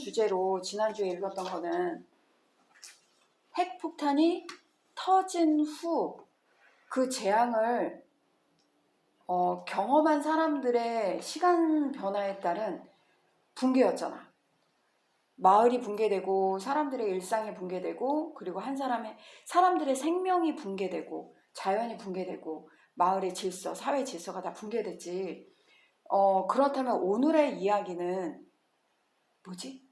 주제로 지난주에 읽었던 거는 핵폭탄이 터진 후 그 재앙을 어, 경험한 사람들의 시간 변화에 따른 붕괴였잖아. 마을이 붕괴되고 사람들의 일상이 붕괴되고 그리고 한 사람의 사람들의 생명이 붕괴되고 자연이 붕괴되고 마을의 질서, 사회 질서가 다 붕괴됐지. 어, 그렇다면 오늘의 이야기는 뭐지?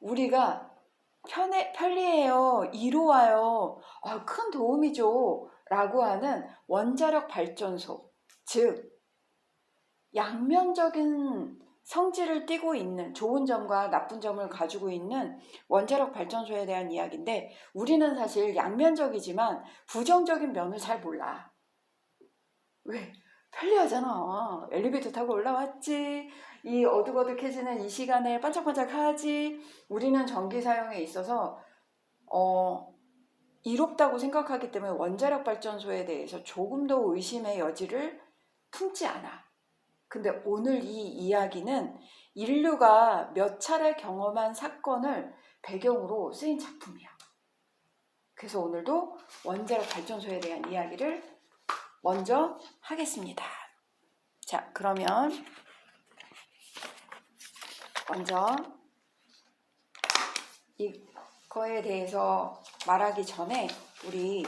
우리가 편해, 편리해요, 이로와요, 아, 큰 도움이죠. 라고 하는 원자력 발전소, 즉, 양면적인 성질을 띠고 있는 좋은 점과 나쁜 점을 가지고 있는 원자력 발전소에 대한 이야기인데 우리는 사실 양면적이지만 부정적인 면을 잘 몰라. 왜? 편리하잖아. 엘리베이터 타고 올라왔지. 이 어둑어둑해지는 이 시간에 반짝반짝하지. 우리는 전기 사용에 있어서 어, 이롭다고 생각하기 때문에 원자력 발전소에 대해서 조금 더 의심의 여지를 품지 않아. 근데 오늘 이 이야기는 인류가 몇 차례 경험한 사건을 배경으로 쓰인 작품이야. 그래서 오늘도 원자력 발전소에 대한 이야기를 먼저 하겠습니다. 자, 그러면 먼저 이거에 대해서 말하기 전에 우리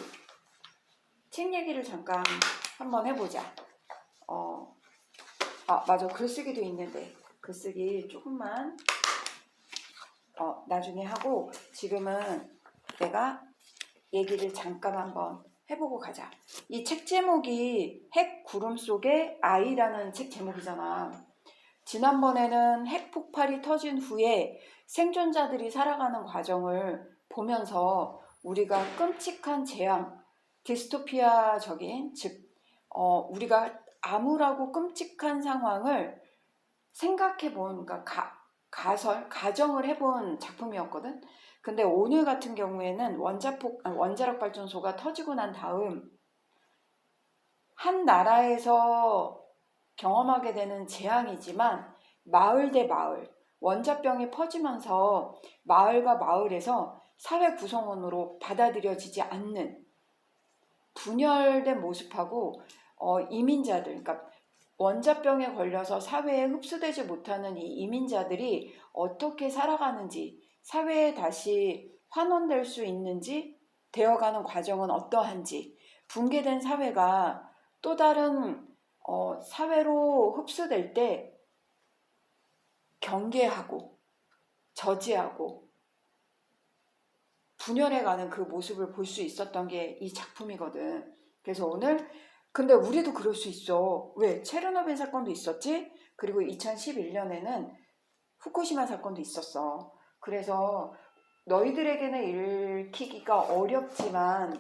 책 얘기를 잠깐 한번 해보자. 어, 아, 맞아. 글쓰기도 있는데 글쓰기 조금만 어, 나중에 하고 지금은 내가 얘기를 잠깐 한번 해보고 가자. 이 책 제목이 핵 구름 속의 아이라는 책 제목이잖아. 지난번에는 핵 폭발이 터진 후에 생존자들이 살아가는 과정을 보면서 우리가 끔찍한 재앙, 디스토피아적인, 즉, 어, 우리가 암울하고 끔찍한 상황을 생각해 본, 그러니까 가, 가설, 가정을 해본 작품이었거든. 근데 오늘 같은 경우에는 원자폭, 아, 원자력 발전소가 터지고 난 다음 한 나라에서 경험하게 되는 재앙이지만 마을 대 마을, 원자병이 퍼지면서 마을과 마을에서 사회 구성원으로 받아들여지지 않는 분열된 모습하고 어, 이민자들, 그러니까 원자병에 걸려서 사회에 흡수되지 못하는 이 이민자들이 어떻게 살아가는지, 사회에 다시 환원될 수 있는지, 되어가는 과정은 어떠한지, 붕괴된 사회가 또 다른 어, 사회로 흡수될 때 경계하고 저지하고 분열해가는 그 모습을 볼 수 있었던 게 이 작품이거든. 그래서 오늘 근데 우리도 그럴 수 있어. 왜? 체르노빌 사건도 있었지? 그리고 2011년에는 후쿠시마 사건도 있었어. 그래서 너희들에게는 읽히기가 어렵지만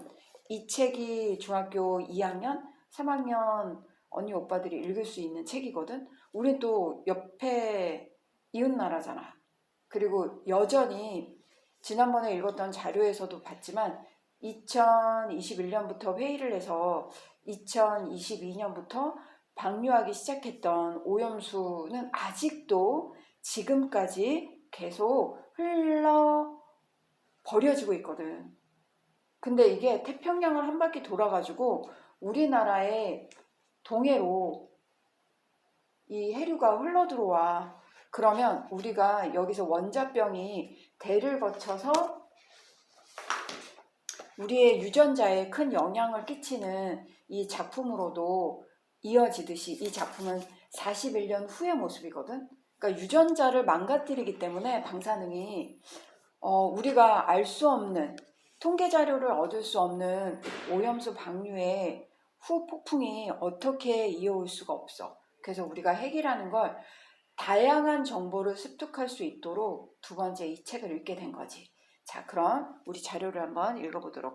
이 책이 중학교 2학년, 3학년 언니 오빠들이 읽을 수 있는 책이거든. 우린 또 옆에 이웃 나라잖아. 그리고 여전히 지난번에 읽었던 자료에서도 봤지만 2021년부터 회의를 해서 2022년부터 방류하기 시작했던 오염수는 아직도 지금까지 계속 흘러 버려지고 있거든. 근데 이게 태평양을 한 바퀴 돌아가지고 우리나라의 동해로 이 해류가 흘러 들어와. 그러면 우리가 여기서 원자병이 대를 거쳐서 우리의 유전자에 큰 영향을 끼치는 이 작품으로도 이어지듯이 이 작품은 41년 후의 모습이거든. 그러니까 유전자를 망가뜨리기 때문에 방사능이 어, 우리가 알 수 없는 통계 자료를 얻을 수 없는 오염수 방류의 후 폭풍이 어떻게 이어올 수가 없어. 그래서 우리가 핵이라는 걸 다양한 정보를 습득할 수 있도록 두 번째 이 책을 읽게 된 거지. 자, 그럼 우리 자료를 한번 읽어보도록